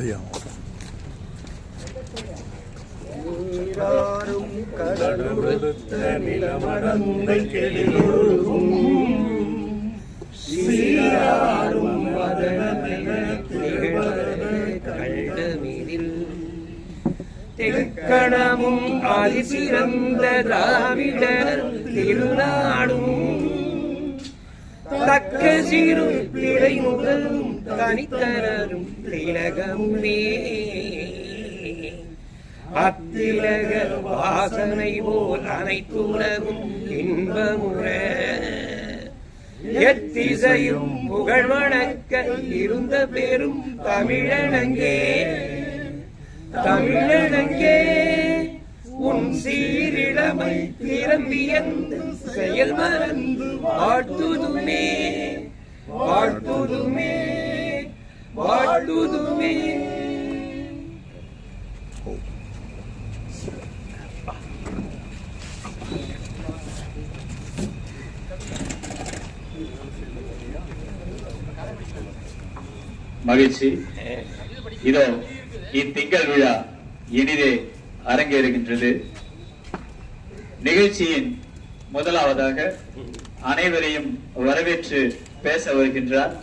ஐயா நீராறும் கடலுடுத்த நிலமடந்தை கெளிலொழுகும் சீராரும் மதனமென கண்டமிதில் தெக்கணமும் அதிசிறந்த திராவிடர் திருநாடும். தக்க சிறு பிழை முதலும் தனித்தனரும் திலகமே அத்திலக வாசனை போல் அனைத்துலகும் இன்பமுற. எத்திசையும் புகழ் வணக்க இருந்த பெரும் தமிழனங்கே. தமிழனங்கே உன் சீரிழமை திறம்பியந்து செயல் மறந்து வாழ்த்துதுமே. வாழ்த்துதுமே. வாழ்த்துதுமே மகிழ்ச்சி. இதோ இத்திங்கள் விழா இனிதே அரங்கேறுகின்றது. நிகழ்ச்சியின் முதலாவதாக அனைவரையும் வரவேற்று பேச வருகின்றார்.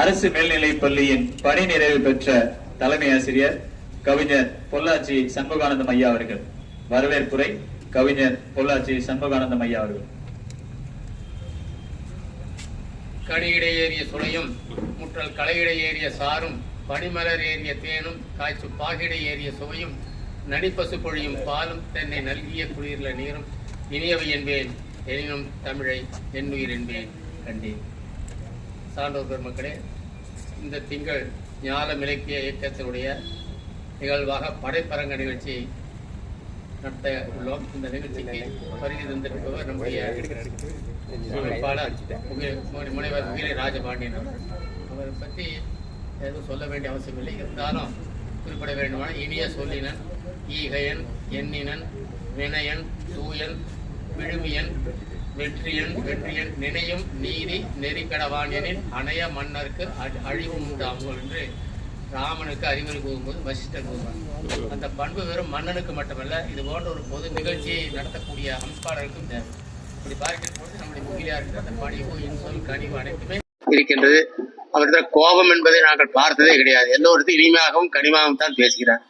அரசு மேல்நிலைப் பள்ளியின் பணி நிறைவு பெற்ற தலைமை ஆசிரியர் கவிஞர் பொள்ளாச்சி சண்முகானந்தம் ஐயா அவர்கள். வரவேற்புரை கவிஞர் பொள்ளாச்சி சண்முகானந்தம் ஐயா அவர்கள். கனியிடை ஏறிய சுளையும் முற்றல் களையிடை ஏறிய சாரும் பனிமலர் ஏறிய தேனும் காய்ச்சு பாகிடை ஏறிய சுவையும் நடிப்பசு பொழியும் பாலும் தென்னை நல்கிய குளிர்ல நீரும் இனியவை என்பேன். எனினும் தமிழை என்னுயிர் என்பேன். கண்டேன். சான்றோர் பெருமக்களே இந்த திங்கள் ஞாலம் இலக்கிய இயக்கத்தினுடைய நிகழ்வாக படைப்பரங்க நிகழ்ச்சியை நடத்த உள்ளோம். இந்த நிகழ்ச்சிக்கு வருகை தந்திருப்பவர் நம்முடைய அமைப்பாளர் முனைவர் முகிலை ராஜபாண்டியன் அவரை பற்றி எதுவும் சொல்ல வேண்டிய அவசியம் இல்லை. இருந்தாலும் குறிப்பிட வேண்டுமான இனிய சொல்லினன் ஈகையன் எண்ணினன் வினயன் தூயன் விழுமியன் வெற்றியன் வெற்றியன் நினையும் நீதி நெறிக்கடவானியனின் அணைய மன்னருக்கு அழிவு உண்டாகும் என்று ராமனுக்கு அறிவுரை கூறும்போது வசிஷ்டர் கூறுவார். அந்த பண்பு வெறும் மன்னனுக்கு மட்டுமல்ல இது போன்ற ஒரு பொது நிகழ்ச்சியை நடத்தக்கூடிய அமைப்பாளருக்கும் தேவை. இப்படி பார்க்கும் போது நம்முடைய முகிலியாருக்கு அந்த பணிவு இன்சொல் கனிவு அனைத்துமே இருக்கின்றது. அவரிடத்தில் கோபம் என்பதை நாங்கள் பார்த்ததே கிடையாது. எல்லோருக்கும் இனிமையாகவும் கனிமாகவும் தான் பேசுகிறார்.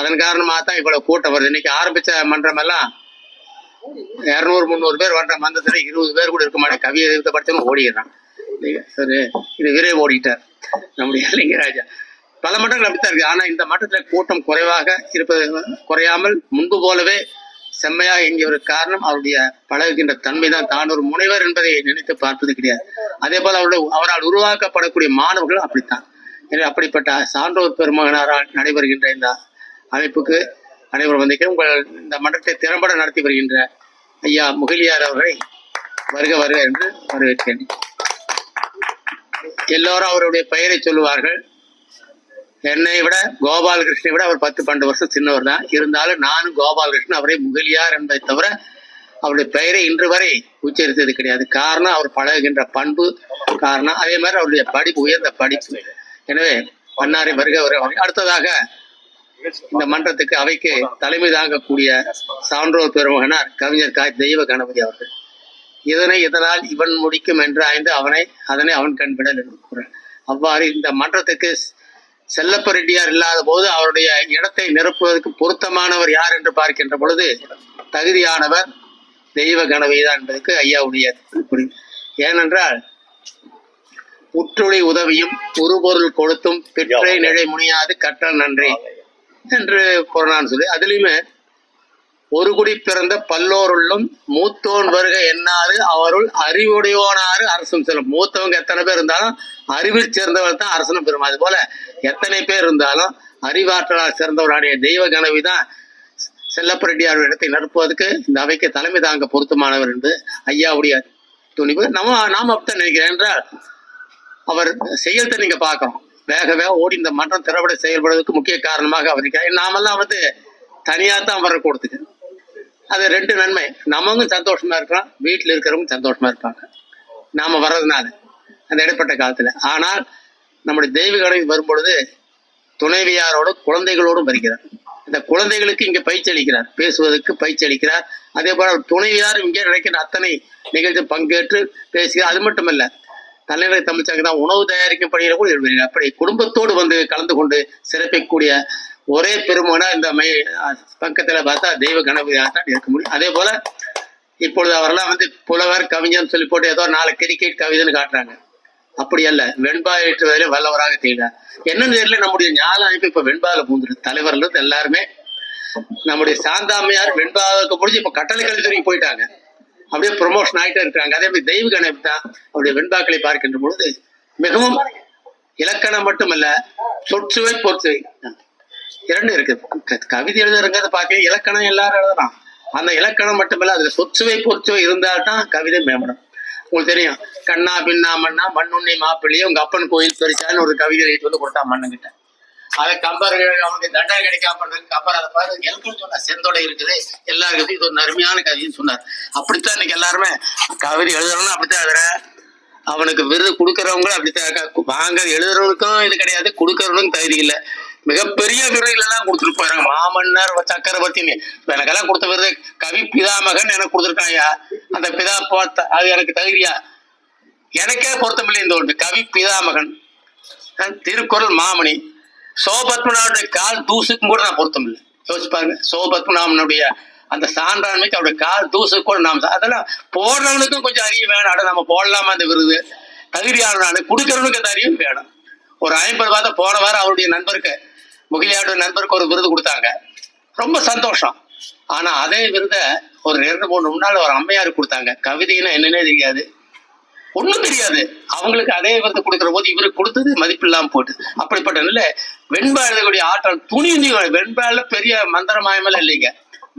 அதன் காரணமாக தான் இவ்வளவு கூட்டம் வருது. இன்னைக்கு ஆரம்பிச்ச மன்றம் எல்லாம் இரநூறு முந்நூறு பேர் வர்ற மந்தத்தில் இருபது பேர் கூட இருக்க மாட்டேன் கவியை எழுத படத்தையும் ஓடிடுறான் சரி. இது விரைவு ஓடிட்டார் நம்முடைய லிங்கராஜா. பல மட்டங்கள் அப்படித்தான் இருக்கு. ஆனால் இந்த மட்டத்தில் கூட்டம் குறைவாக இருப்பது குறையாமல் முன்பு போலவே செம்மையாக ஒரு காரணம் அவருடைய பழகுகின்ற தன்மை தான் தான் ஒரு முனைவர் என்பதை நினைத்து பார்ப்பது கிடையாது. அதே போல் அவருடைய அவரால் உருவாக்கப்படக்கூடிய மாணவர்களும் அப்படித்தான். எனவே அப்படிப்பட்ட சான்றோர் பெருமகனாரால் நடைபெறுகின்ற இந்த அமைப்புக்கு அனைவரும் வந்திருக்கிறேன் உங்கள் இந்த மன்றத்தை திறம்பட நடத்தி வருகின்ற ஐயா முகிலியார் அவர்களை வருக வருக என்று வரவேற்கிறேன். எல்லோரும் அவருடைய பெயரை சொல்லுவார்கள். என்னை விட கோபாலகிருஷ்ணனை விட அவர் பத்து பன்னெண்டு வருஷம் சின்னவர் தான். இருந்தாலும் நானும் கோபாலகிருஷ்ணன் அவரை முகிலியார் என்பதை தவிர அவருடைய பெயரை இன்று வரை உச்சரித்தது கிடையாது. காரணம் அவர் பழகுகின்ற பண்பு காரணம் அதே மாதிரி அவருடைய படிப்பு உயர்ந்த படிப்பு. எனவே பன்னாரை வருக வருக. அடுத்ததாக இந்த மன்றத்துக்கு அவைக்கு தலைமை தாங்கக்கூடிய சான்றோர் பெருமகனார் கவிஞர் கா தெய்வ கணபதி அவர்கள். இதனை இதனால் இவன் முடிக்கும் என்று ஆய்ந்து அவனை அதனை அவன் கண்பிடல் என்று. அவ்வாறு இந்த மன்றத்துக்கு செல்லப்ப ரெட்டியார் இல்லாத போது அவருடைய இடத்தை நிரப்புவதற்கு பொருத்தமானவர் யார் என்று பார்க்கின்ற பொழுது தகுதியானவர் தெய்வ கணபதி தான் என்பதற்கு ஐயாவுடைய குறி ஏனென்றால் உற்றுளி உதவியும் உருபொருள் கொடுத்தும் பெற்றை நிழை முனியாது கற்றல் நன்றி. என்று கொரோனான்னு சொல்லி அதுலயுமே ஒரு குடி பிறந்த பல்லோருள்ளும் மூத்தோன் வருக என்னாரு அவருள் அறிவுடையோனாரு அரசும் செல்லும். மூத்தவங்க எத்தனை பேர் இருந்தாலும் அறிவில் சேர்ந்தவர் தான் அரசனும் பெறும் அது போல எத்தனை பேர் இருந்தாலும் அறிவாற்றலால் சிறந்தவருடைய தெய்வ கனவி தான் செல்லப்பரெட்டியார் இடத்தை நடப்புவதற்கு இந்த அவைக்கு தலைமை தாங்க பொருத்தமானவர் என்று ஐயாவுடைய துணிவு. நம்ம நாம் அப்படி நினைக்கிறேன் என்றால் அவர் செயல்தை நீங்க பார்க்கணும். வேக வேக ஓடி இந்த மன்றம் திறப்பட செயல்படுவதற்கு முக்கிய காரணமாக அவர் இருக்கிறார் நாமெல்லாம் வந்து தனியாக தான் வர கொடுத்துக்கு அது ரெண்டு நன்மை. நமக்கும் சந்தோஷமா இருக்கலாம் வீட்டில் இருக்கிறவங்க சந்தோஷமா இருப்பாங்க. நாம வர்றதுனால அந்த இடைப்பட்ட காலத்துல. ஆனால் நம்முடைய தெய்வ கணவி வரும்பொழுது துணைவியாரோடும் குழந்தைகளோடும் வருகிறார். இந்த குழந்தைகளுக்கு இங்கே பயிற்சி அளிக்கிறார். பேசுவதற்கு பயிற்சி அளிக்கிறார். அதே போல துணைவியார் துணைவியாரும் இங்கே நினைக்கிற அத்தனை நிகழ்ச்சி பங்கேற்று பேசுகிறார். அது மட்டுமல்ல தலைநகர் தமிழ்ச்சங்க தான் உணவு தயாரிக்கும் பணியில கூட ஈடுபடுகிறார் அப்படி குடும்பத்தோடு வந்து கலந்து கொண்டு சிறப்பிக்கக்கூடிய ஒரே பெருமனா இந்த மை பக்கத்துல பார்த்தா தெய்வ கணபதியாக தான் இருக்க முடியும். அதே போல இப்பொழுது அவரெல்லாம் வந்து புலவர் கவிஞர்னு சொல்லி போட்டு ஏதோ நாலு கிரிக்கெட் கவிதைன்னு காட்டுறாங்க. அப்படி அல்ல வெண்பா ஏற்றுவதிலே வல்லவராக செய்கிறார் என்னன்னு தெரியல நம்முடைய ஞான அமைப்பு இப்ப வெண்பாவில் பூந்துரு தலைவர்கள் எல்லாருமே நம்முடைய சாந்தாமையார் வெண்பாவுக்கு முடிஞ்சு இப்ப கட்டளை கல்வித்துறைக்கு போயிட்டாங்க. அப்படியே ப்ரொமோஷன் ஆகிட்டே இருக்கிறாங்க. அதே மாதிரி தெய்வ கணக்கு தான் அவருடைய வெண்பாக்களை பார்க்கின்ற பொழுது மிகவும் இலக்கணம் மட்டுமல்ல சொற்சுவை பொறுத்துவை இரண்டு இருக்கு. க- கவிதை எழுதுறங்கிறத பார்க்க இலக்கணம் எல்லாரும் எழுதலாம் அந்த இலக்கணம் மட்டுமல்ல அதுல சொற்சுவை பொறுத்துவை இருந்தால்தான் கவிதை மேம்படும். உங்களுக்கு தெரியும் கண்ணா பின்னா மண்ணா மண்ணுண்ணி மாப்பிள்ளையும் உங்க அப்பன் கோயில் பெருசான்னு ஒரு கவிதை எழுதி வந்து கொடுத்தா மண்ணுகிட்ட அதை கம்பர் அவனுக்கு தண்டனை கிடைக்காம பண்றதுக்கு கம்பர் அதை பாரு. எனக்கு சொன்ன செந்தோடை இருக்குது. எல்லா இருக்குது இது ஒரு அருமையான கவிதைன்னு சொன்னார். அப்படித்தான் இன்னைக்கு எல்லாருமே கவிதை எழுதுறோம்னா அப்படித்தான் எழுதுறேன் அவனுக்கு விருது கொடுக்கறவங்களும் அப்படித்தான் வாங்க எழுதுறவனுக்கும் இது கிடையாது கொடுக்கறவனுக்கும் தகுதி இல்லை. மிகப்பெரிய விருதுகள் எல்லாம் கொடுத்துட்டு போயிறாங்க மாமன்னர் சக்கரவர்த்தின்னு. எனக்கெல்லாம் கொடுத்த விருது கவி பிதாமகன் எனக்கு கொடுத்துருக்காயா அந்த பிதா பார்த்த அது எனக்கு தகுதியா? எனக்கே பொருத்தமில்லை இந்த ஒன்று. கவி பிதாமகன். திருக்குறள் மாமணி. சோபத்மனாவுடைய கால் தூசுக்கும் கூட நான் பொருத்தம் இல்லை. யோசிச்சு பாருங்க. சோபத்மநாமனுடைய அந்த சான்றாண்மைக்கு அவருடைய கால் தூசுக்கு கூட நாம் அதெல்லாம் போடுறவனுக்கும் கொஞ்சம் அறிய வேணும். அட நம்ம போடலாமா அந்த விருது? தகுதியாளனானு கொடுக்கறவனுக்கு அந்த அறிவும் வேணும். ஒரு ஐம்பது வாரம் போன வாரம் அவருடைய நண்பருக்கு முகிலியாருடைய நண்பருக்கு ஒரு விருது கொடுத்தாங்க. ரொம்ப சந்தோஷம். ஆனா அதே விருதை ஒரு இரண்டு மூணு முன்னால் ஒரு அம்மையாருக்கு கொடுத்தாங்க. கவிதைன்னா என்னன்னே தெரியாது. ஒண்ணும் தெரியாது. அவங்களுக்கு அதே விருது கொடுக்கிற போது இவருக்கு கொடுத்தது மதிப்பில்லாம போட்டு அப்படிப்பட்ட நிலை வெண்பா எழுதக்கூடிய ஆற்றல் துணி வெண்பால பெரிய மந்திரமாயமெல்லாம் இல்லைங்க.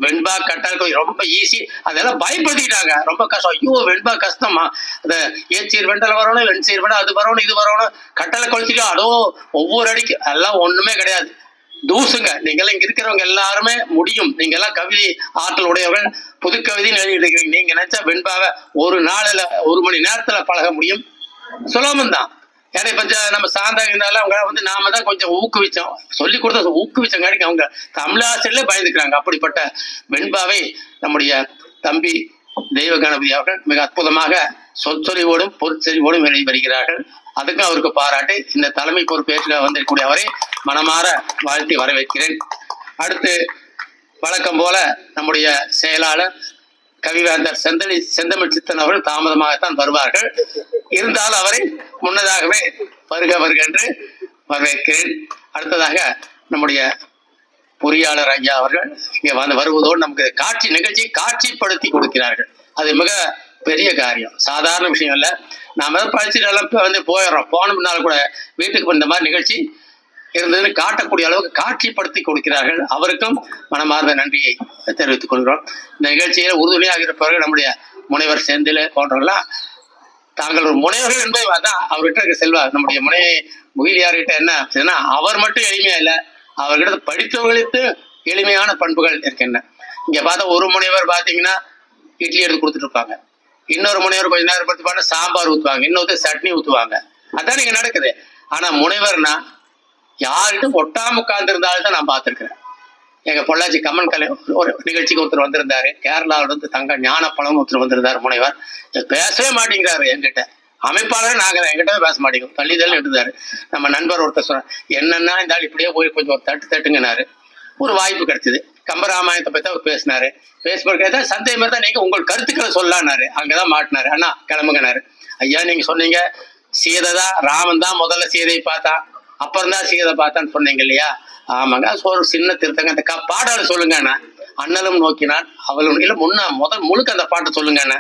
வெண்பா கட்டால் ரொம்ப ஈஸி அதெல்லாம் பயப்படுத்திட்டாங்க. ரொம்ப கஷ்டம். ஐயோ வெண்பா கஷ்டமா? அந்த ஏச்சீர் வெண்டல் வரணும் வெண்சீர் வெண்டல் அது வரணும் இது வரணும். கட்டளை கொளுத்திட்டு அதோ ஒவ்வொரு அடிக்கு எல்லாம் ஒண்ணுமே கிடையாது. தூசுங்க. நீங்கெல்லாம் இங்க இருக்கிறவங்க எல்லாருமே முடியும். நீங்க எல்லாம் கவிதை ஆற்றல் உடையவர்கள் புது கவிதை எழுதிட்டு நீங்க நினைச்சா வெண்பாவை ஒரு நாளில் ஒரு மணி நேரத்துல பழக முடியும். சுலபம் தான் ஏன்னா இப்ப நம்ம சாந்தா இருந்தாலும் அவங்க வந்து நாம தான் கொஞ்சம் ஊக்குவிச்சோம். சொல்லி கொடுத்த ஊக்குவிச்சங்காட்டிக்கு அவங்க தமிழாசிரியர்களே பயந்துக்கிறாங்க. அப்படிப்பட்ட வெண்பாவை நம்முடைய தம்பி தெய்வ கணபதி அவர்கள் மிக அற்புதமாக சொற்சொறிவோடும் பொருட்செறிவோடும் வெளி வருகிறார்கள். அதுக்கும் அவருக்கு பாராட்டு இந்த தலைமை பொறுப்பேற்க வந்திருக்கக்கூடிய அவரை மனமாற வாழ்த்தி வரவேற்கிறேன். அடுத்து வழக்கம் போல நம்முடைய செயலாளர் கவிவேந்தர் செந்தளி செந்தமிழ் சித்தன் அவர்கள் தாமதமாகத்தான் வருவார்கள். இருந்தாலும் அவரை முன்னதாகவே வருக வருக என்று வரவேற்கிறேன். அடுத்ததாக நம்முடைய பொறியாளர் ஐயா அவர்கள் இங்கே வந்து வருவதோடு நமக்கு காட்சி நிகழ்ச்சி காட்சிப்படுத்தி கொடுக்கிறார்கள். அது மிக பெரிய காரியம். சாதாரண விஷயம் இல்லை. நாம தான் படிச்சுட்டு எல்லாம் வந்து போயிடுறோம். போன பின்னால் கூட வீட்டுக்கு இந்த மாதிரி நிகழ்ச்சி இருந்ததுன்னு காட்டக்கூடிய அளவுக்கு காட்சிப்படுத்தி கொடுக்கிறார்கள். அவருக்கும் மனமார்ந்த நன்றியை தெரிவித்துக் கொள்கிறோம். இந்த நிகழ்ச்சியில் உறுதுணையாக இருப்பவர்கள் நம்முடைய முனைவர் செந்தில் போன்றவர்களாம் தாங்கள் ஒரு முனைவர்கள் என்பதை தான் அவர்கிட்ட இருக்க செல்வார். நம்முடைய முனை முகிலியார்கிட்ட என்ன அப்படின்னா அவர் மட்டும் எளிமையா இல்லை அவர்கிட்ட படித்தவர்களுக்கு எளிமையான பண்புகள் இருக்கின்றன. இங்க பார்த்தா ஒரு முனைவர் பார்த்தீங்கன்னா இட்லி எடுத்து கொடுத்துட்டு இருப்பாங்க. இன்னொரு முனைவர் கொஞ்ச நேரம் படுத்து பார்த்தா சாம்பார் ஊற்றுவாங்க இன்னொருத்தர் சட்னி ஊற்றுவாங்க அதான் இங்கே நடக்குது. ஆனால் முனைவர்னா யார்கிட்டும் ஒட்டாம உட்கார்ந்துருந்தாலும் தான் நான் பார்த்துருக்குறேன். எங்க பொள்ளாச்சி கம்மன் கலை ஒரு நிகழ்ச்சிக்கு ஒருத்தர் வந்திருந்தாரு. கேரளாவில வந்து தங்க ஞானப்பழம் ஒருத்தர் வந்திருந்தாரு முனைவர். பேசவே மாட்டேங்கிறாரு என்கிட்ட. அமைப்பாளர் நாங்கள் என்கிட்ட பேச மாட்டேங்கிறோம் தள்ளிதல் தள்ளி எடுத்தாரு நம்ம நண்பர் ஒருத்தர் சொன்னார் என்னன்னா இந்த ஆள் இப்படியே போய் கொஞ்சம் ஒரு தட்டு தட்டுங்கனாரு ஒரு வாய்ப்பு கிடைச்சது. கம்பராமாயணத்தை பத்தி அவர் பேசினாரு. பேசும்போது கேட்டா சந்தேகம் தான் நீங்க உங்கள் கருத்துக்களை சொல்லானாரு அங்கதான் மாட்டினாரு. அண்ணா கிளம்புங்கனாரு ஐயா நீங்க சொன்னீங்க சீதை தான் ராமன் தான் முதல்ல சீதையை பார்த்தான் அப்புறம் தான் சீதை பார்த்தான்னு சொன்னீங்க இல்லையா? ஆமாங்க ஒரு சின்ன திருத்தங்க. அந்த க- பாடலை சொல்லுங்க அண்ணா. அண்ணலும் நோக்கினான் அவளும் இல்லை முன்ன முதல் முழுக்க அந்த பாட்டை சொல்லுங்க அண்ணா.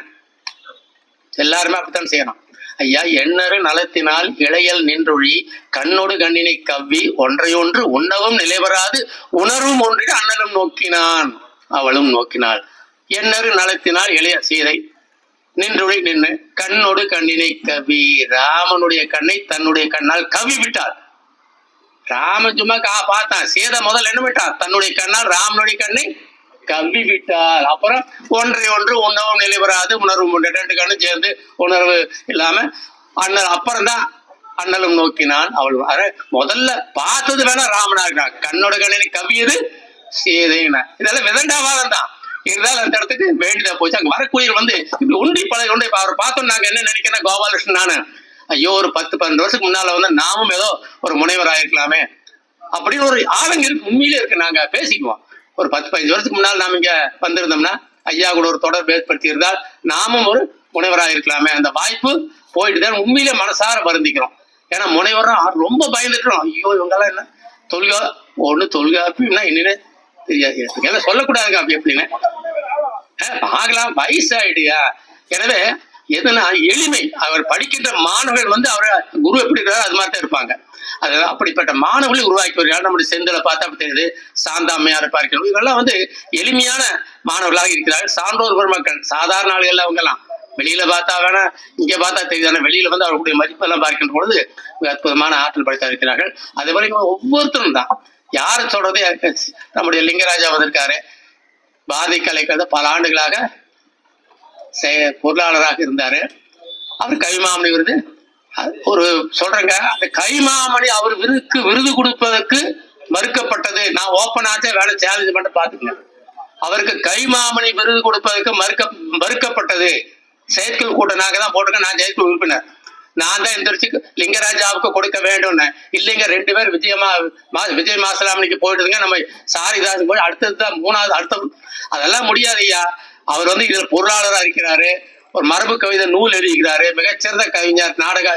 எல்லாருமே அப்படித்தான் செய்யணும். ஐயா எண்ணறு நலத்தினால் இளையல் நின்றொழி கண்ணோடு கண்ணினை கவ்வி ஒன்றையொன்று உண்ணவும் நிலைவராது உணர்வும் ஒன்றிட அண்ணனும் நோக்கினான். அவளும் நோக்கினாள். எண்ணறு நலத்தினால் இளைய சீதை நின்றொழி நின்று கண்ணோடு கண்ணினை கவி ராமனுடைய கண்ணை தன்னுடைய கண்ணால் கவி விட்டாள். ராமன் சும்மா கா பார்த்தான். சீதை முதல் என்ன விட்டான்? தன்னுடைய கண்ணால் ராமனுடைய கண்ணை கம்பி விட்டாள் அப்புறம் ஒன்றை ஒன்று உணவும் நிலைவராது உணர்வு ரெண்டு கண்ணும் சேர்ந்து உணர்வு இல்லாம அண்ணல் அப்புறம் தான் அண்ணலும் நோக்கினான் அவள் வர முதல்ல பார்த்தது வேணா ராமனா இருக்கான் கண்ணோட கண்ணனை கவியது சேதைனா இதெல்லாம் விதண்டாவாதம் தான் இருந்தாலும் அந்த இடத்துக்கு வேண்டியதா போச்சு. அங்க வரக்கூடியவர் வந்து இப்படி உண்டி பழைய உண்டி அவரை பார்த்தோம் நாங்க என்ன நினைக்கிறேன் கோபாலகிருஷ்ணன் நானு. ஐயோ ஒரு பத்து பன்னெண்டு வருஷத்துக்கு முன்னால வந்து நாமும் ஏதோ ஒரு முனைவர் ஆயிருக்கலாமே. அப்படின்னு ஒரு ஆளுங்க இருக்கு உண்மையிலே இருக்கு. நாங்க பேசிக்குவோம். ஒரு பத்து பதினஞ்சு வருஷத்துக்கு முன்னால் நாம இங்க வந்திருந்தோம்னா ஐயா கூட ஒரு தொடர்பு ஏற்படுத்தி இருந்தால் நாமும் ஒரு முனைவராக இருக்கலாமே. அந்த வாய்ப்பு போயிட்டு தான் உண்மையிலே மனசார வருந்திக்கிறோம். ஏன்னா முனைவரா ரொம்ப பயந்துக்கிறோம் ஐயோ இவங்கெல்லாம் என்ன தொல்கா ஒண்ணு தொல்காப்பின்னா என்னன்னு தெரியாது. ஏன்னா சொல்லக்கூடாதுங்க அப்படி எப்படின்னு? ஆகலாம் வயசு ஆயிடுயா எனவே எதுனா எளிமை? அவர் படிக்கின்ற மாணவர்கள் வந்து அவரை குரு எப்படி இருக்கிறாரோ அது மாதிரி தான் இருப்பாங்க. அது அப்படிப்பட்ட மாணவர்களை உருவாக்கி வருகிறார் நம்முடைய செந்தில பார்த்தா அப்படி தெரியுது. சாந்தாமையார் பார்க்கிறோம். இவெல்லாம் வந்து எளிமையான மாணவர்களாக இருக்கிறார்கள். சான்றோர் பெருமக்கள். சாதாரண ஆளுகள் அவங்கெல்லாம். வெளியில பார்த்தா வேணா இங்க பார்த்தா தெரியுது. ஆனால் வெளியில வந்து அவர்களுடைய மதிப்பெல்லாம் பார்க்கின்ற பொழுது அற்புதமான ஆற்றல் படைத்தா இருக்கிறார்கள். அதே மாதிரி ஒவ்வொருத்தரும் தான். யாரை சொல்றது? நம்முடைய லிங்கராஜா வந்திருக்காரு. பாரதி கலைக்கிறத பல ஆண்டுகளாக பொருளாளராக இருந்தாரு. அவர் கைமாமணி விருது. ஒரு சொல்றேங்க அந்த கைமாமணி அவர் விருதுக்கு விருது கொடுப்பதற்கு மறுக்கப்பட்டது. நான் ஓப்பன் ஆச்சே வேலை சேலஞ்ச் பண்ண பாத்துக்கங்க அவருக்கு கைமாமணி விருது கொடுப்பதற்கு மறுக்க மறுக்கப்பட்டது. செயற்குழு கூட்டனாக தான் போட்டிருக்கேன் நான் செயற்குழு உறுப்பினர். நான் தான் எந்திரிச்சு லிங்கராஜாவுக்கு கொடுக்க வேண்டும்னு. இல்லைங்க ரெண்டு பேர் விஜயமா மா விஜய் மாசலாமணிக்கு போயிட்டுருங்க நம்ம சாரிதாஸ் போய் அடுத்தது தான் மூணாவது அடுத்த அதெல்லாம் முடியாது ஐயா. அவர் வந்து இதில் பொருளாளராக இருக்கிறாரு. ஒரு மரபு கவிதை நூல் எழுதிக்கிறாரு மிகச்சிறந்த கவிஞர் நாடக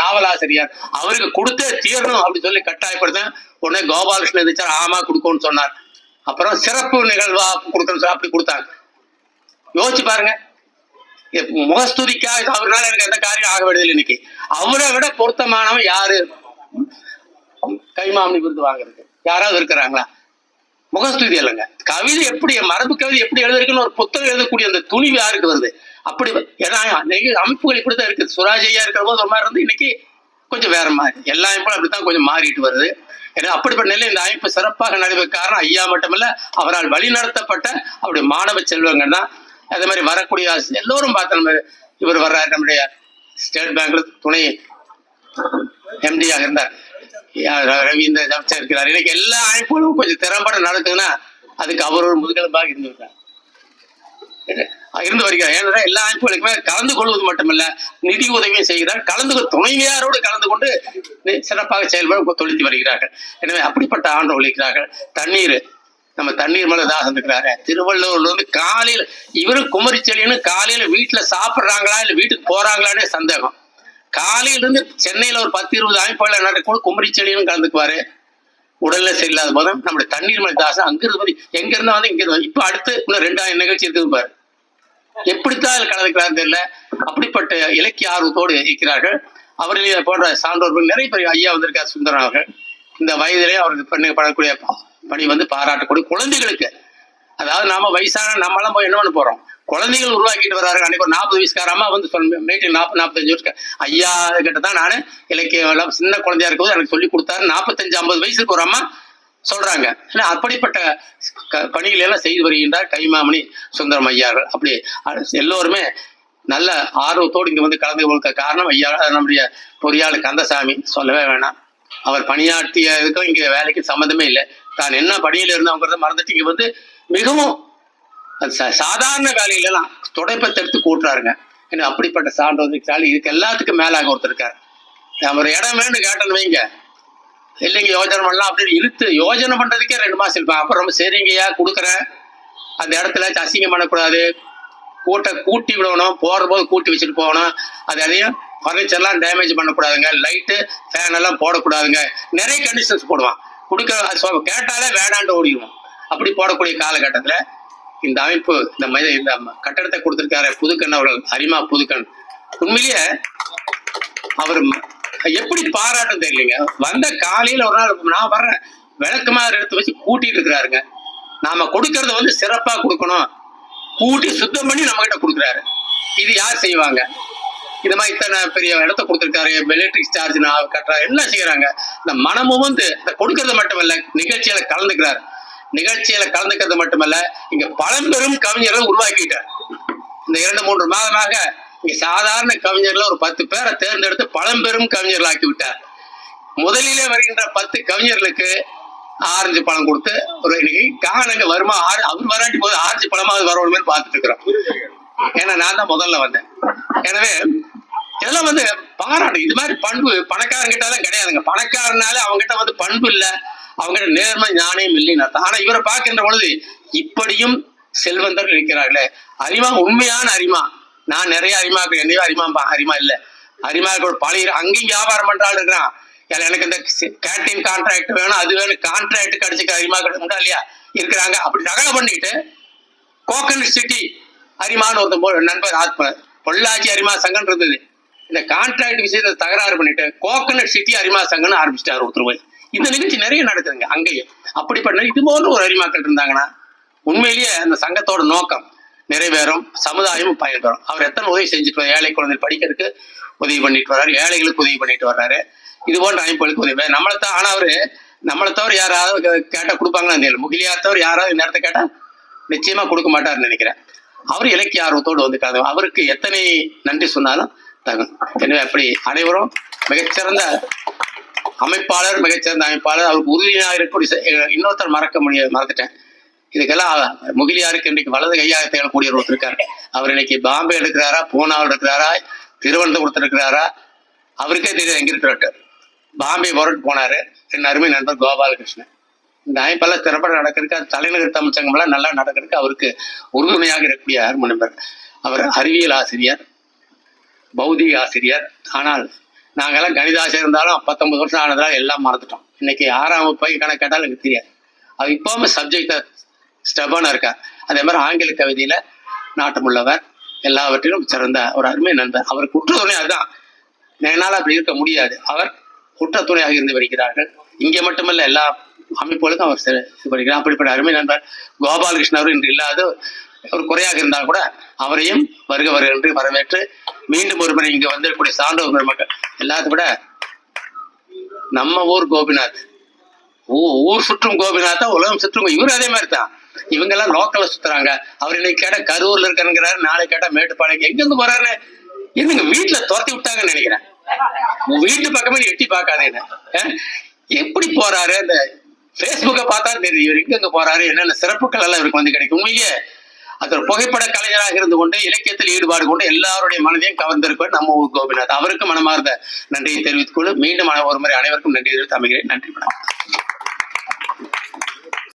நாவலாசிரியர். அவருக்கு கொடுத்தே தீரணும் அப்படின்னு சொல்லி கட்டாயப்படுத்தேன் உடனே கோபாலகிருஷ்ணன் எதிர்த்தார் ஆமா கொடுக்கும்னு சொன்னார். அப்புறம் சிறப்பு நிகழ்வா கொடுக்கணும் சொல்லி அப்படி கொடுத்தாங்க. யோசிச்சு பாருங்க. முகஸ்துதிக்காக அவரால் எனக்கு எந்த காரியம் ஆக வேண்டியதில்லை இன்னைக்கு. அவரை விட பொருத்தமானவன் யாரு? கைமாமணி விருது வாங்குறது யாராவது இருக்கிறாங்களா? முகஸ்துதி இல்லைங்க கவிதை எப்படி மரபு கவிதை எப்படி எழுதுறதுக்குன்னு ஒரு புத்தகம் எழுதக்கூடிய அந்த துணிவு யாருக்கு வருது? அப்படி ஏன்னா அமைப்புகள் இப்படிதான் இருக்குது. சுராஜையா இருக்கிற போது ஒரு மாதிரி இருந்து இன்னைக்கு கொஞ்சம் வேற மாதிரி. எல்லா அமைப்பும் அப்படித்தான் கொஞ்சம் மாறிட்டு வருது. ஏன்னா அப்படிப்பட்ட நிலை இந்த அமைப்பு சிறப்பாக நடைபெற காரணம் ஐயா மட்டுமல்ல அவரால் வழிநடத்தப்பட்ட அவருடைய மாணவ செல்வங்கள் தான் அதே மாதிரி வரக்கூடிய எல்லோரும் பார்த்த நம்ம இவர் வர்றாரு நம்முடைய ஸ்டேட் பேங்க்ல துணை எம்டியாக இருந்தார். ரவீந்திர ஜப்சா இருக்கிறார். இன்னைக்கு எல்லா அமைப்புகளும் கொஞ்சம் திறம்பட நடக்குதுன்னா அதுக்கு அவர் ஒரு முதுகெலும்பாக இருந்து விட்டார். இருந்து வருகிறார். ஏன்னா எல்லா அமைப்புகளுக்குமே கலந்து கொள்வது மட்டுமல்ல நிதி உதவியும் செய்கிறார். கலந்து துணைவியாரோடு கலந்து கொண்டு சிறப்பாக செயல்பட தொழித்து வருகிறார்கள். எனவே அப்படிப்பட்ட ஆண்டு ஒழிக்கிறார்கள் தண்ணீர் நம்ம தண்ணீர் மேல தாசம் இருக்கிறாரு திருவள்ளூர்ல இருந்து காலையில் இவரும் குமரிச்செலின்னு காலையில வீட்டுல சாப்பிடுறாங்களா இல்ல வீட்டுக்கு போறாங்களானே சந்தேகம். காலையில இருந்து சென்னையில ஒரு பத்து இருபது அமைப்புகள் நடக்கும் செடியும் கலந்துக்குவாரு. உடல்ல சரியில்லாத போதும் நம்முடைய தண்ணீர் மலை தாசம் அங்கிருந்து வந்து எங்க இருந்தா வந்து இங்க இருந்து இப்ப அடுத்து இன்னும் ரெண்டாயிரம் நிகழ்ச்சி இருக்குது பாரு. எப்படித்தான் அதில் கலந்துக்கிறாரு தெரியல. அப்படிப்பட்ட இலக்கிய ஆர்வத்தோடு இருக்கிறார்கள். அவர்களே போன்ற சான்றோர்கள் நிறைய பேர் ஐயா வந்திருக்கார் சுந்தரம் அவர்கள். இந்த வயதிலே அவருக்கு பண்ணி பண்ணக்கூடிய பணி வந்து பாராட்டக்கூடிய குழந்தைகளுக்கு அதாவது நாம வயசான நம்மளாம் போய் என்ன பண்ண போறோம்? குழந்தைகள் உருவாக்கிட்டு வராரு அன்னைக்கு ஒரு நாற்பது வயசுக்கார அம்மா வந்து சொன்ன மீட்டிங் நாற்பது நாற்பத்தஞ்சு வயசு ஐயா கிட்ட தான் நான் இலக்கியம் எல்லாம் சின்ன குழந்தையா இருக்கும்போது எனக்கு சொல்லி கொடுத்தாரு. நாற்பத்தஞ்சு ஐம்பது வயசுக்கு ஒரு அம்மா சொல்றாங்க. ஏன்னா அப்படிப்பட்ட பணிகள் பணிகளை எல்லாம் செய்து வருகின்றார் கைமாமணி சுந்தரம் ஐயார்கள் அப்படி எல்லோருமே நல்ல ஆர்வத்தோடு இங்க வந்து கலந்து கொள்க காரணம் ஐயா நம்முடைய பொறியாளர் கந்தசாமி. சொல்லவே வேணாம். அவர் பணியாற்றிய இதுக்கும் இங்க வேலைக்கு சம்மந்தமே இல்லை. தான் என்ன பணியில் இருந்தவங்கிறத மறந்துட்டு இங்க வந்து மிகவும் சாதாரண வேலையிலலாம் துடைப்பை துடைப்பத்தை எடுத்து கூட்டுறாருங்க. ஏன்னா அப்படிப்பட்ட சான்றோர் இதுக்கு எல்லாத்துக்கும் மேலாக ஒருத்தர் இருக்காரு. ஒரு இடம் வேணும் கேட்டேன்னு வைங்க. இல்லைங்க யோஜனை பண்ணலாம் அப்படின்னு இழுத்து யோஜனை பண்ணுறதுக்கே ரெண்டு மாதம் இருப்பேன் அப்புறம் ரொம்ப சரிங்கய்யா கொடுக்குறேன். அந்த இடத்துல அசிங்கம் பண்ணக்கூடாது. கூட்டை கூட்டி விடணும். போற போது கூட்டி வச்சுட்டு போகணும். அது அதையும் ஃபர்னிச்சர்லாம் டேமேஜ் பண்ணக்கூடாதுங்க. லைட்டு ஃபேன் எல்லாம் போடக்கூடாதுங்க. நிறைய கண்டிஷன்ஸ் போடுவான். கொடுக்க அது கேட்டாலே வேணான்ட்டு ஓடிடுவோம். அப்படி போடக்கூடிய காலகட்டத்தில் இந்த அமைப்பு இந்த மைத இந்த கட்டடத்தை கொடுத்திருக்காரு புதுக்கண் அவர்கள் அரிமா புதுக்கண் உண்மையிலேயே அவர் எப்படி பாராட்டும் தெரியலீங்க. வந்த காலையில ஒரு நாள் நான் வர்றேன். விளக்கமாக எடுத்து வச்சு கூட்டிட்டு இருக்கிறாருங்க. நாம கொடுக்கறத வந்து சிறப்பா கொடுக்கணும். கூட்டி சுத்தம் பண்ணி நம்ம கிட்ட கொடுக்குறாரு. இது யார் செய்வாங்க? இது மாதிரி இத்தனை பெரிய இடத்த கொடுத்துருக்காரு. எலக்ட்ரிக் சார்ஜ் நான் கட்டுறாரு எல்லாம் செய்யறாங்க. இந்த மனமும் வந்து கொடுக்கறது மட்டுமல்ல நிகழ்ச்சியில கலந்துக்கிறாரு. நிகழ்ச்சியில கலந்துக்கிறது மட்டுமல்ல இங்க பழம்பெரும் கவிஞர்களை உருவாக்கிட்டார். இந்த இரண்டு மூன்று மாதமாக இங்க சாதாரண கவிஞர்ல ஒரு பத்து பேரை தேர்ந்தெடுத்து பழம்பெரும் கவிஞர்களாக்கி விட்டார். முதலிலே வருகின்ற பத்து கவிஞர்களுக்கு ஆரஞ்சு பழம் கொடுத்து ஒரு இன்னைக்கு காணங்க வருமா ஆறு அவர் வராட்டி போது ஆரஞ்சு பழமாவது வரணுமே பார்த்துட்டு இருக்கிறோம். ஏன்னா நான் தான் முதல்ல வந்தேன். எனவே இதெல்லாம் வந்து பாராட்டு இது மாதிரி பண்பு பணக்காரங்கிட்ட தான் கிடையாதுங்க. பணக்காரனால அவங்ககிட்ட வந்து பண்பு இல்ல. அவங்ககிட்ட நேர்ம ஞானயம் இல்லைன்னு அர்த்தம் ஆனா இவரை பார்க்கின்ற பொழுது இப்படியும் செல்வந்தர்கள் இருக்கிறார்களே. அரிமா உண்மையான அரிமா. நான் நிறைய அரிமாக்கள் என்னையோ அரிமா அரிமா இல்ல. அரிமாக்கள் பழைய அங்கேயும் வியாபாரம் பண்றாள் இருக்கிறான். ஏன்னா எனக்கு இந்த கேன்டீன் கான்ட்ராக்ட் வேணும் அது வேணும் கான்ட்ராக்ட் கிடைச்சிக்க அரிமாக்கள் உண்டா இல்லையா? இருக்கிறாங்க. அப்படி நகலை பண்ணிட்டு கோகனட் சிட்டி அரிமான்னு ஒருத்தன் நண்பர் ஆத்ம பொள்ளாச்சி அரிமா சங்கம் இருந்தது இந்த கான்ட்ராக்ட் விஷயத்தை தகராறு பண்ணிட்டு கோகனட் சிட்டி அரிமா சங்கம்னு ஆரம்பிச்சிட்டாரு ஒருத்தர் போய். இந்த நிகழ்ச்சி நிறைய நடக்குதுங்க அங்கேயும். அப்படிப்பட்ட இது போன்ற ஒரு அறிமாக்கள் இருந்தாங்கன்னா உண்மையிலேயே அந்த சங்கத்தோட நோக்கம் நிறைவேறும் சமுதாயமும் பயன்பெறும் அவர் எத்தனை உதவி செஞ்சுட்டு வர்றாரு ஏழை குழந்தை படிக்கிறதுக்கு உதவி பண்ணிட்டு வர்றாரு ஏழைகளுக்கு உதவி பண்ணிட்டு வர்றாரு. இது போன்ற அமைப்புகளுக்கு உதவி. நம்மளை தான் ஆனா அவரு நம்மளை தவிர யாராவது கேட்டா கொடுப்பாங்களான்னு தெரியல முகிலியார் தவிர யாராவது நேரத்தை கேட்டா நிச்சயமா கொடுக்க மாட்டாருன்னு நினைக்கிறேன். அவர் இலக்கிய ஆர்வத்தோடு வந்துட்டாங்க அவருக்கு எத்தனை நன்றி சொன்னாலும் தகும் எனவே அப்படி அனைவரும் மிகச்சிறந்த அமைப்பாளர் மிகச்சிறந்த அமைப்பாளர். அவருக்கு உறுதியாக இருக்கக்கூடிய இன்னொருத்தர் மறக்க முடியாது மறந்துட்டேன். இதுக்கெல்லாம் முகிலியாருக்கு இன்னைக்கு வலது கையாக தேடக்கூடிய ஒருத்தர் இருக்கார். அவர் இன்னைக்கு பாம்பே எடுக்கிறாரா பூனாவில் இருக்கிறாரா திருவனந்தபுரத்தில் இருக்கிறாரா அவருக்கே தெரியும் எங்க இருக்கிறாரு பாம்பே புறட்டு போனாரு. என் அருமை நண்பர் கோபாலகிருஷ்ணன். இந்த அமைப்பெல்லாம் திறப்பட நடக்கிறதுக்கு அது தலைநகர் தமிழ்ச்சங்கம்லாம் நல்லா நடக்கிறதுக்கு அவருக்கு உறுதுணையாக இருக்கக்கூடிய அருமை நண்பர். அவர் அறிவியல் ஆசிரியர் பௌதிக ஆசிரியர். ஆனால் நாங்கெல்லாம் கணித இருந்தாலும் பத்தொன்பது வருஷம் ஆனதால் எல்லாம் மறந்துட்டோம். இன்னைக்கு ஆறாம் வகுப்பு கணக்கு கேட்டாலும் எனக்கு தெரியாது. அவர் இப்போவுமே சப்ஜெக்டை ஸ்டெபனா இருக்கா? அதே மாதிரி ஆங்கில கவிதையில் நாட்டமுள்ளவர் எல்லாவற்றிலும் சிறந்த ஒரு அருமை நண்பர். அவர் குற்றத்துணை அதுதான். என்னால் அப்படி இருக்க முடியாது. அவர் குற்றத்துணையாக இருந்து வருகிறார்கள். இங்கே மட்டுமல்ல எல்லா அமைப்புகளுக்கும் அவர் சிற- இது பண்ணுகிறார் அப்படிப்பட்ட அருமை நண்பர் கோபாலகிருஷ்ணன் அவர் இன்று இல்லாத ஒரு குறையாக இருந்தால் கூட அவரையும் வருக என்று வரவேற்று மீண்டும் ஒரு முறை இங்கு வந்திருக்கக்கூடிய சான்றோர் மக்கள் எல்லாத்தையும் விட நம்ம ஊர் கோபிநாத். ஊர் சுற்றும் கோபிநாத்தா உலகம் சுற்றும் இவர் அதே மாதிரி தான் இவங்க எல்லாம் லோக்கல்ல சுத்துறாங்க. அவர் இன்னைக்கு கேட்டா கரூர்ல இருக்கிறாரு நாளை கேட்டா மேட்டுப்பாளையம். எங்க இருந்து போறாரு என்னங்க வீட்டுல துரத்தி விட்டாங்கன்னு நினைக்கிறேன். வீட்டு பக்கமே நீ எட்டி பார்க்காதேன்னு. எப்படி போறாரு? அந்த பேஸ்புக்கை பார்த்தா தெரியும் இவர் எங்க போறாரு என்னென்ன சிறப்புகள் எல்லாம் இவருக்கு வந்து கிடைக்கும். உண்மையிலேயே அது ஒரு புகைப்பட கலைஞராக இருந்து கொண்டு இலக்கியத்தில் ஈடுபாடு கொண்டு எல்லாருடைய மனதையும் கவர்ந்திருப்பார் நம்ம ஊர் கோபிநாத். அவருக்கு மனமார்ந்த நன்றியை தெரிவித்துக் கொண்டு மீண்டும் ஒரு முறை அனைவருக்கும் நன்றி தெரிவித்து அமைகிறேன். நன்றி வணக்கம்.